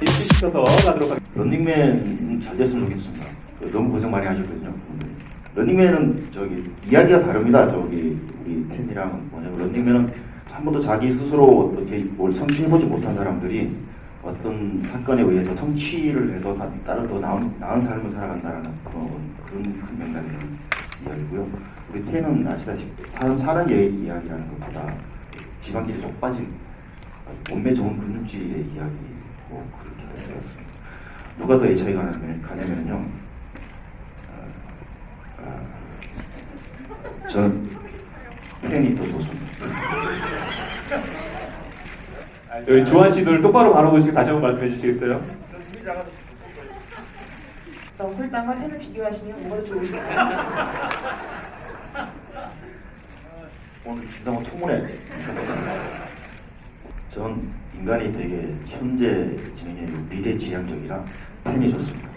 일시시켜서 가도록 하겠습니다. 런닝맨 잘 됐으면 좋겠습니다. 그 너무 고생 많이 하셨거든요. 런닝맨은 저기 이야기가 다릅니다. 저기 우리 팬이랑 뭐냐면 런닝맨은 한 번도 자기 스스로 어떻게 뭘 성취해보지 못한 사람들이 어떤 사건에 의해서 성취를 해서 다- 다른 더 나은, 나은 삶을 살아간다라는 그런 그런 큰 맥락의 이야기고요. 우리 팬은 아시다시피 사람 사는 예- 이야기라는 것보다 지방질이 쏙 빠진 몸매 좋은 근육질의 이야기고 그렇게 되었습니다. 누가 더 HI가 가냐면, 가냐면요. 아, 아, 전 팬이 더 좋습니다. 저희 조한 씨들 똑바로 바라보시고 다시 한번 말씀해 주시겠어요? 덩굴땅과 템을 비교하시면 뭐가 더 좋으실까요? 오늘 김상호 청문회. 전 인간이 되게 현재 진행해 있는 미래 지향적이라 팬이 좋습니다.